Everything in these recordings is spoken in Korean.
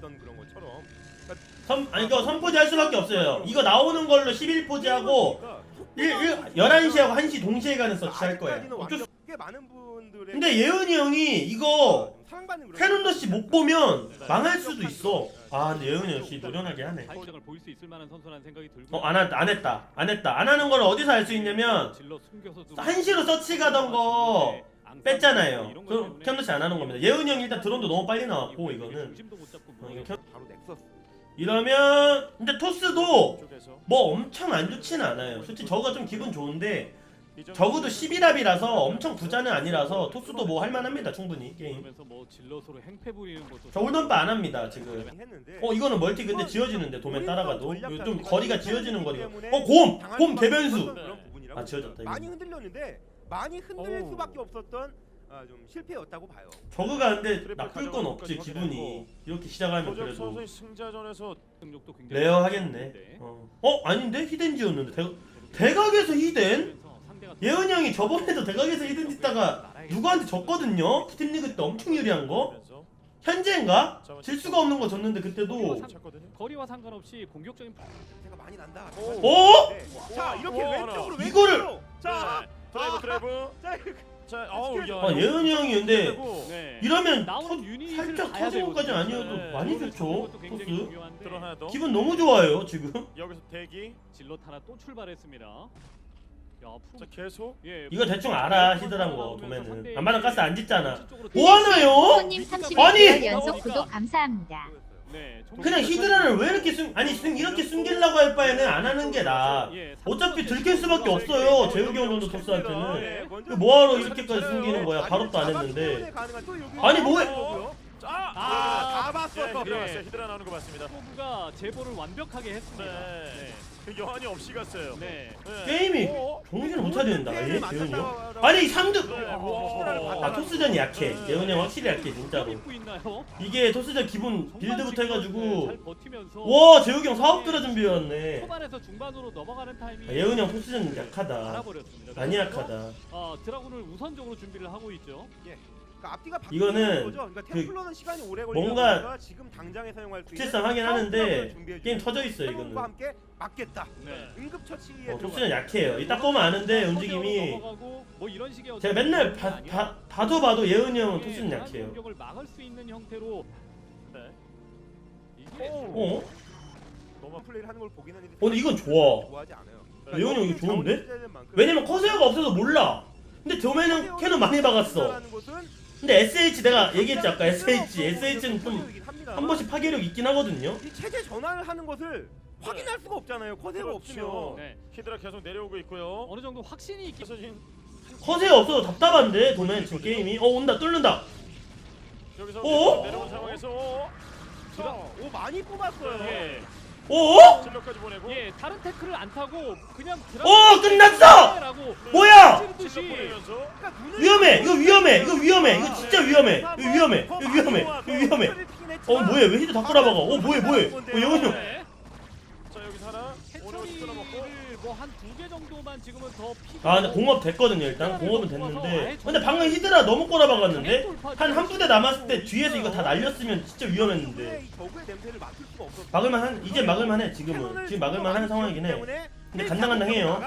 있던 그런 것처럼 선, 아니 이거 선포지 할 수밖에 없어요. 이거 나오는 걸로 11포지 하고 그러니까 1, 1, 11시하고 1시 동시에 가는 서치 할 거예요. 아직까지는 어쩔 수- 완전 꽤 많은 분들의 근데 예은이 형이 이거 사랑받는 그런 캐논더시 못 보면 망할 수도 있어. 아 근데 예은이 역시 노련하게 하네. 자익장을 보일 수 있을 만한 선수라는 생각이 들고 어, 안, 하- 안 했다. 안 했다. 안 하는 걸 어디서 알 수 있냐면 질러 숨겨서도 한시로 서치 가던 거 뺐잖아요. 그럼 캐논더시 안 하는 겁니다. 예은이 형이 일단 드론도 너무 빨리 나왔고 이거는 잡고 어, 이거 이러면 근데 토스도 뭐 엄청 안 좋지는 않아요. 솔직히 저가 좀 기분 좋은데 적어도 11합이라서 엄청 부자는 아니라서 토스도 뭐 할만합니다 충분히 게임. 뭐저 홀덤바 안 합니다 지금. 어 이거는 멀티 근데 지어지는데 도면 따라가도 좀 거리가 지어지는 거리가. 어 곰 곰 개변수. 그런 부분이라고 아, 지어졌다, 이거. 많이 흔들렸는데 많이 흔들릴 어우. 수밖에 없었던 아, 좀 실패였다고 봐요. 저그가 근데 나쁠 건 없지 기분이 이렇게 시작하면 도적 그래도 선수의 승자전에서 능력도 굉장히 레어 하겠네. 어, 어 아닌데 히덴지였는데 대, 대각에서 히덴? 예은이 형이 저번에도 대각에서 히덴 짓다가 누구한테 졌거든요. 스팀리그 때 엄청 유리한 거. 현재인가? 질 수가 없는 거 졌는데 그때도. 거리와 상관없이 공격적인 제가 많이 난다. 오. 어? 네. 자 이렇게 오, 왼쪽으로 하나. 왼쪽으로. 자, 네. 드라이브 드라이브. 자 자, 어우 야. 아 예은이 형이 근데 네. 이러면 나오는 유닛을 살짝 봐야 터지고까지 되거든요. 아니어도 네. 많이 좋죠 잡는 것도 굉장히 토스 중요한데 드론 하나 더. 기분 너무 좋아요 지금 여기서 대기. 질럿 하나 또 출발했습니다. 야 프로 자, 계속. 예. 이거 대충 알아 히드란 거 보면은 안마당 가스 안 짓잖아 쪽으로 뭐 하나요? 손님 아니! 31개월 연속 구독 감사합니다. 네. 그냥 히드라를 왜 이렇게 숨 아니 숨 이렇게 숨기려고 할 바에는 안 하는 게 나아 예, 어차피 들킬 수밖에 없어요 재욱이 형 정도 토스한테는 네, 그 뭐하러 이렇게까지 숨기는 거야 발업도 안 했는데 아니, 뭐해? 자, 아, 다 예, 봤어. 들어갔어요. 예. 히드라 나오는 거 봤습니다. 프로브가 제보를 완벽하게 했습니다. 네. 그 여한이 없이 갔어요. 네. 네. 게임이 오. 정신을 못 차리는다 얘 재훈이 형 아니 아니 3등 네. 와. 아 토스전이 약해 재훈이 형 확실히 약해 진짜로 입고 있나요? 이게 토스전 기본 빌드부터 네, 해가지고 버티면서 와 재욱이 형 사업 들어 준비해왔네 초반에서 중반으로 넘어가는 타이밍 아, 예은이 형 토스전 약하다 알아버렸습니다. 많이 약하다 어, 드라군을 우선적으로 준비를 하고 있죠. 그러니까 앞뒤가 이거는 거죠. 그러니까 그 템플러는 시간이 오래 걸리다 뭔가 보니까 지금 당장에 사용할 수 있는 하긴 하는데 게임 터져 있어 상황과 이거는 함께 맞겠다. 네. 응급 처치에 어, 토스전 약해요 이 딱 보면 아는데 움직임이 넘어가고 뭐 이런 식의 제가 맨날 아니라 봐, 봐도 봐도 예은이 형은 토스전 강한 약해요 공격을 막을 수 있는 형태로 네. 이게 오. 어? 너무 플레이를 하는 걸 보긴 하는데 어, 근데 이건 좋아. 좋아하지 않아요. 예은이 형 이거 좋은데? 만큼 왜냐면 커세어가 없어서 몰라 근데 도매는 캐논 많이 박았어 근데 SH 내가 얘기했지 아까 SH SH는 좀 한 번씩 파괴력 있긴 하거든요 이 체제 전환을 하는 것을 확인할 수가 없잖아요. 커세가 그렇죠. 없으면. 네. 히드라 계속 내려오고 있고요. 어느 정도 확신이 있기 그래서 지금 커세어 없어서 답답한데 도매 지금 게임이 어 온다 뚫는다 여기서 어? 내려온 상황에서 자, 오 많이 뽑았어요. 예. 어? 진로까지 보내고 예, 다른 태클을 안 타고 그냥 어, 끝났어! 라고 뭐야 진로 보내면서 그러니까 눈을 위험해 이거 위험해. 이거 위험해. 이거 진짜 위험해. 이거 위험해. 이거 위험해. 이거 위험해. 어 뭐야 왜 히드 다 꼬라박아? 어 뭐해 뭐해? 어 예원이 형. 네. 자 여기서 하나 오늘 끊어 먹고. 해처리를 뭐한 두 개 정도만 지금은 더 피가 아 근데 공업 됐거든요 일단. 공업은 됐는데. 근데 방금 히드라 너무 꼬라박았는데? 한 한 부대 남았을 때 뒤에서 이거 다 날렸으면 진짜 위험했는데. 막을만 한 이제 막을만 해 지금은. 지금 막을만 한 상황이긴 해. 근데 간당간당해요.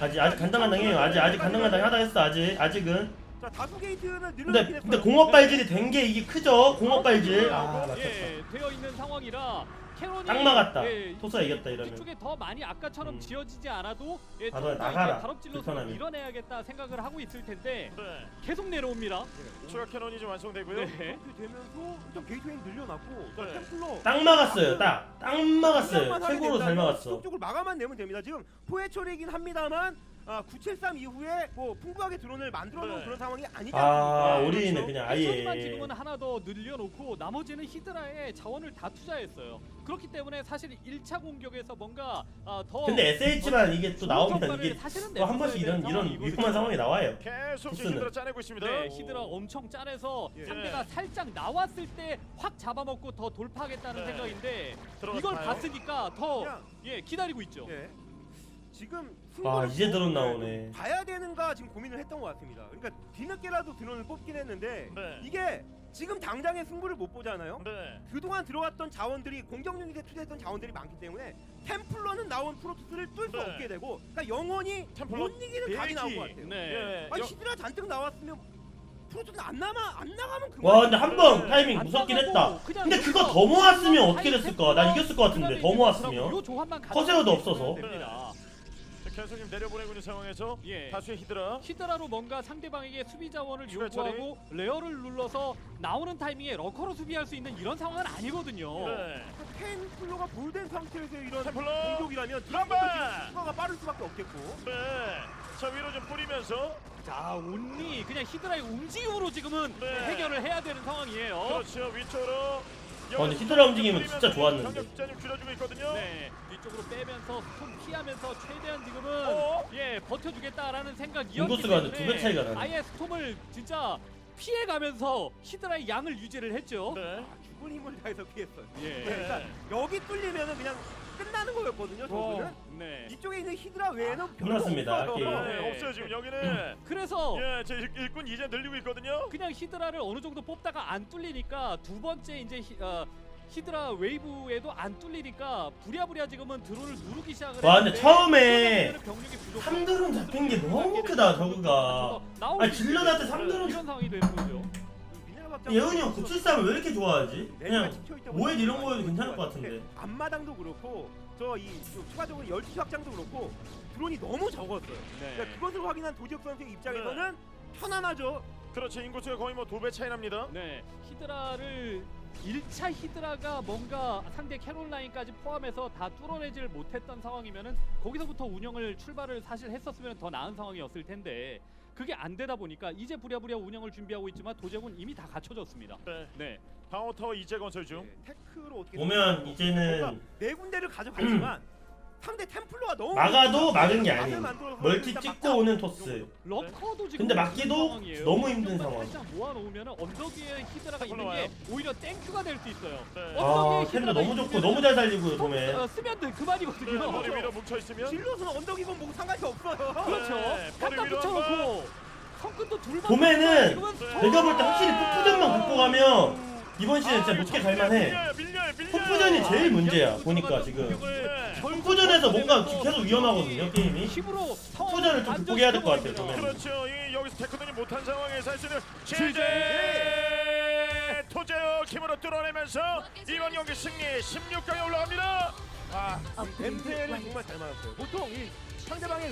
아직 아직 간당간당해요. 아직 아직 간당간당하다 했어 아직. 아직은 자, 다수 게이트는 늘어나긴 근데 했어요. 근데 공업 발질이 된 게 이게 크죠 공업 발질 아 맞췄다 예, 되어 있는 상황이라 캐논이 딱 막았다 예, 토스가 이겼다 이러면 뒤쪽에 더 많이 아까처럼 음. 지어지지 않아도 예, 아, 너 나가라. 불편하면. 밀어내야겠다 생각을 하고 있을 텐데 네. 계속 내려옵니다. 추가 캐논이 좀 완성되고요. 네. 이렇게 되면서 일단 게이트웨이 늘려놨고 자, 네. 템플러 딱 막았어요 딱 딱 막았어요 최고로 잘 막았어 지속적으로 막아만 내면 됩니다. 지금 포획 처리이긴 합니다만 아, 973 이후에 뭐 풍부하게 드론을 만들어 놓은 네. 그런 상황이 아니지 아 않습니까? 우리는 그렇죠? 그냥 해처리만 아예 지금은 하나 더 늘려놓고 나머지는 히드라에 자원을 다 투자했어요. 그렇기 때문에 사실 1차 공격에서 뭔가 아, 더 근데 SH만 이게 또 나오면 이게 사실은 또 한 번씩 이런 이런. 위험한 상황이 나와요 계속 토스는. 히드라 짜내고 있습니다. 네, 히드라 엄청 짜내서 예. 상대가 살짝 나왔을 때 확 잡아먹고 더 돌파하겠다는 네. 생각인데 봐요. 봤으니까 더 그냥 예, 기다리고 있죠. 예. 지금 아 이제 좀 드론 나오네. 봐야 되는가 지금 고민을 했던 것 같습니다. 그러니까 뒤늦게라도 드론을 뽑긴 했는데 네. 이게 지금 당장의 승부를 못 보잖아요. 네. 그동안 들어왔던 자원들이 공격 유닛에 투자했던 자원들이 많기 때문에 템플러는 나온 프로토스를 뚫 수 네. 없게 되고 그러니까 영원히 템플러 못 이기는 각이. 나올 것 같아요. 네. 예. 아니 여- 히드라 잔뜩 나왔으면 프로토스 안 남아 안 나가면 그만. 와 근데 한번 네. 타이밍 안 무섭긴 했다. 근데 그거 더 모았으면 어떻게 됐을까? 난 이겼을 것 같은데 더 모았으면. 커세어도 없어서. 됩니다. 자, 계속 지금 내려보내고 있는 상황에서 예. 다수의 히드라. 히드라로 뭔가 상대방에게 수비 자원을 요구하고 레어를 눌러서 나오는 타이밍에 러커로 수비할 수 있는 이런 상황은 아니거든요. 네. 템플러가 볼된 상태에서 이런 템플러. 공격이라면. 드랍도 추가가 빠를 수밖에 없겠고. 네. 자 위로 좀 뿌리면서 자, 온리 그냥 히드라의 움직임으로 지금은 네. 해결을 해야 되는 상황이에요. 그렇죠 위쪽으로. 아, 근데 히드라 움직임은 진짜 좋았는데. 좀 줄여주고 있거든요. 네, 뒤쪽으로 빼면서 스톰 피하면서 최대한 지금은 어? 예 버텨주겠다라는 생각이었기 인구수가 때문에 두배 차이가 나네. 아예 스톰을 진짜 피해가면서 히드라의 양을 유지를 했죠. 네. 아, 죽은 힘을 다해서 피했어요. 예. 네, 그러니까 여기 뚫리면은 그냥 끝나는 거였거든요. 저거는 네. 이쪽에 있는 히드라 외에는 별로 끝났습니다, 없어요. 게임. 네. 네. 없어요 지금 여기는. 그래서 예, 제 일- 일꾼 이제 늘리고 있거든요. 그냥 히드라를 어느 정도 뽑다가 안 뚫리니까 두 번째 이제 히, 어, 히드라 웨이브에도 안 뚫리니까 부랴부랴 지금은 드론을 누르기 시작을 와, 근데 했는데 처음에 그러면은 병력이 부족하고 삼드론 잡힌 게 너무 크다 저거가. 나올 수 질러한테 3드론 이런 상황이 되는 거죠. 예은이 형 973을 왜 이렇게 좋아하지? 그냥 지켜 있다 오해 보니까 이런 거에도 많이 괜찮을 것 같은데. 같은데 앞마당도 그렇고 저이 추가적으로 12시 확장도 그렇고 드론이 너무 적었어요. 네. 그러니까 그것을 확인한 도지혁 선수의 입장에서는 편안하죠. 그렇죠 인구수가 거의 뭐 두 배 차이 납니다. 네, 히드라를 1차 히드라가 뭔가 상대 캐롤라인까지 포함해서 다 뚫어내지를 못했던 상황이면은 거기서부터 운영을 출발을 사실 했었으면 더 나은 상황이었을 텐데 그게 안 되다 보니까 이제 부랴부랴 운영을 준비하고 있지만 도제군 이미 다 갖춰졌습니다. 네. 네, 방어 타워 이제 건설 중. 네, 테크로 어떻게 보면 이제는 네 군데를 가져갔지만 상대 템플러가 너무 막아도 막은 게 만들어서 멀티 찍고. 오는 토스. 지금 근데 막기도. 너무 힘든 상황. 모아놓으면 언덕 위에 히드라가 있는 게. 오히려 땡큐가 될 수 있어요. 네. 아 템도 너무 좋고 너무 잘 살리고요 도매. 어, 쓰면 돼 네, 그만이거든요. 머리 위로 뭉쳐 있으면. 질럿은 언덕이건 뭐고 상관이 없어요. 그렇죠. 네, 갖다 붙여놓고 성근도 둘만 도매는 네. 더- 내가 볼 때 확실히 폭푸전만 극복하면 이번 시즌 진짜 아, 높게 갈만해. 폭푸전이 제일 문제야 연속으로 보니까 지금. 폭푸전에서 뭔가 계속 위험하거든요 게임이. 힘으로 폭푸전을 좀 극복해야 될 것 같아요, 도매는. 그렇죠. 이 여기서 테크돈이 못한 상황에서 할 수 있는! 제재 토제어 힘으로 뚫어내면서 이번 경기 승리 16강에 올라갑니다. 아, 냄새를 정말 잘 맞았어요. 보통 이 상대방의